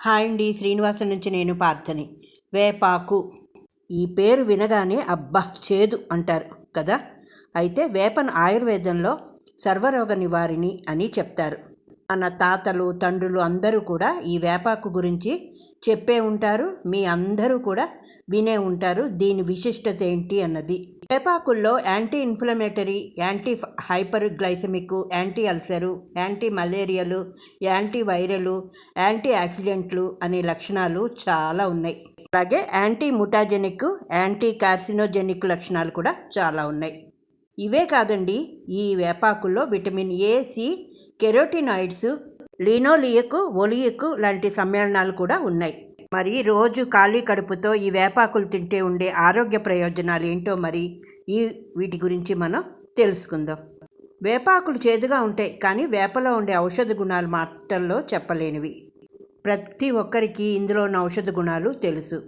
Hi అండి శ్రీనివాసం నుంచి నేను పార్థని. వేపాకు. ఈ పేరు వినగానే అబ్బా చేదు అంటారు కదా? అయితే వేపను ఆయుర్వేదంలో సర్వరోగ నివారిణి అని చెప్తారు. మన తాతలు తండ్రులు అందరూ కూడా ఈ వేపాకు గురించి చెప్పే ఉంటారు. మీ అందరూ కూడా వినే ఉంటారు. దీని విశిష్టత ఏంటి అన్నది. వేపాకుల్లో anti inflammatory anti hyper glycemic anti ulcer anti malarial anti viral anti ఆక్సిడెంట్లు అనే లక్షణాలు చాలా ఉన్నాయి. అలాగే యాంటీ ముటాజెనిక్ యాంటీ కార్సినోజెనిక్ లక్షణాలు కూడా చాలా ఉన్నాయి. ఇవే కాదండి ఈ వేపాకుల్లో vitamin A C carotenoids linoleic oleic లాంటి సమ్మేళనాలు కూడా ఉన్నాయి. మరి రోజు ఖాళీ కడుపుతో ఈ వేపాకులు తింటే ఉండే ఆరోగ్య ప్రయోజనాలు ఏంటో మరి ఈ వీటి గురించి మనం తెలుసుకుందాం. వేపాకులు చేదుగా ఉంటాయి కానీ వేపలో ఉండే ఔషధ గుణాలు మాటల్లో చెప్పలేనివి. ప్రతి ఒక్కరికి ఇందులో ఉన్న ఔషధ గుణాలు తెలుసు.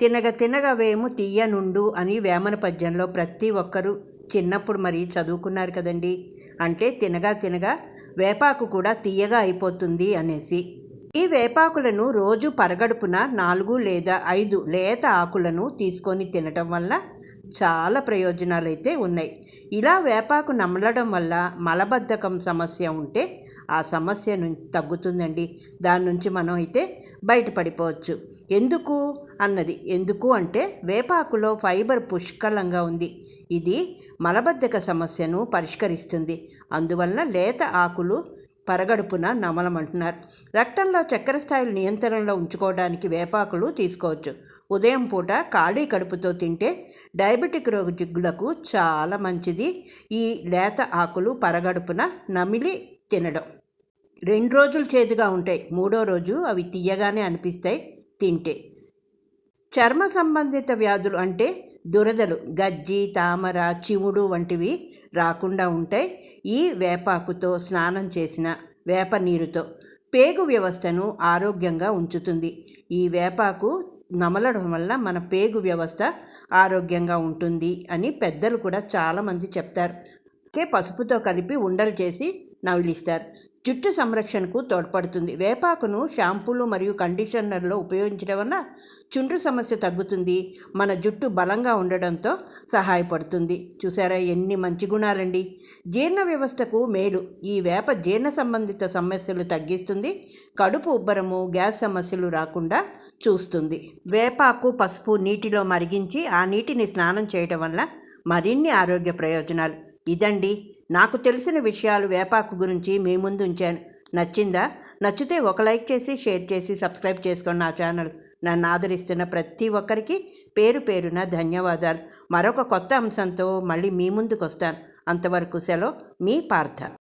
తినగ తినగ వేము తీయనుండు అని వేమన పద్యంలో ప్రతి ఒక్కరూ చిన్నప్పుడు మరి చదువుకున్నారు కదండి. అంటే తినగా తినగా వేపాకు కూడా తీయగా అయిపోతుంది అనేసి. ఈ వేపాకులను రోజు పరగడుపున నాలుగు లేదా ఐదు లేత ఆకులను తీసుకొని తినటం వల్ల చాలా ప్రయోజనాలు అయితే ఉన్నాయి. ఇలా వేపాకు నమలడం వల్ల మలబద్ధకం సమస్య ఉంటే ఆ సమస్య నుంచి తగ్గుతుందండి. దాని నుంచి మనం అయితే బయటపడిపోవచ్చు. ఎందుకు అన్నది. ఎందుకు అంటే వేపాకులో ఫైబర్ పుష్కలంగా ఉంది. ఇది మలబద్ధక సమస్యను పరిష్కరిస్తుంది. అందువల్ల లేత ఆకులు పరగడుపున నమలమంటున్నారు. రక్తంలో చక్కెర స్థాయిలు నియంత్రణలో ఉంచుకోవడానికి వేపాకులు తీసుకోవచ్చు. ఉదయం పూట ఖాళీ కడుపుతో తింటే డయాబెటిక్ రోగులకు చాలా మంచిది. ఈ లేత ఆకులు పరగడుపున నమిలి తినడం. రెండు రోజులు చేదుగా ఉంటాయి. మూడో రోజు అవి తీయగానే అనిపిస్తాయి తింటే. చర్మ సంబంధిత వ్యాధులు అంటే దురదలు గజ్జి తామర చిముడు వంటివి రాకుండా ఉంటాయి. ఈ వేపాకుతో స్నానం చేసిన వేప నీరుతో పేగు వ్యవస్థను ఆరోగ్యంగా ఉంచుతుంది. ఈ వేపాకు నమలడం వల్ల మన పేగు వ్యవస్థ ఆరోగ్యంగా ఉంటుంది అని పెద్దలు కూడా చాలామంది చెప్తారు. కే పసుపుతో కలిపి ఉండలు చేసి నవిలిస్తారు జుట్టు సంరక్షణకు తోడ్పడుతుంది. వేపాకును షాంపూలు మరియు కండిషనర్లో ఉపయోగించడం వల్ల చుండ్రు సమస్య తగ్గుతుంది. మన జుట్టు బలంగా ఉండడంతో సహాయపడుతుంది. చూసారా? ఎన్ని మంచి గుణాలండి. జీర్ణ వ్యవస్థకు మేలు. ఈ వేప జీర్ణ సంబంధిత సమస్యలు తగ్గిస్తుంది. కడుపు ఉబ్బరము గ్యాస్ సమస్యలు రాకుండా చూస్తుంది. వేపాకు పసుపు నీటిలో మరిగించి ఆ నీటిని స్నానం చేయడం వల్ల మరిన్ని ఆరోగ్య ప్రయోజనాలు. ఇదండి. నాకు తెలిసిన విషయాలు వేపాకు గురించి మీ ముందు ఉంచాను నచ్చిందా? నచ్చితే ఒక లైక్ చేసి షేర్ చేసి సబ్స్క్రైబ్ చేసుకోండి నా ఛానల్. నన్ను ఆదరిస్తున్న ప్రతి ఒక్కరికి పేరు పేరున ధన్యవాదాలు. మరొక కొత్త అంశంతో మళ్ళీ మీ ముందుకు వస్తాను అంతవరకు సెలవు మీ పార్థ.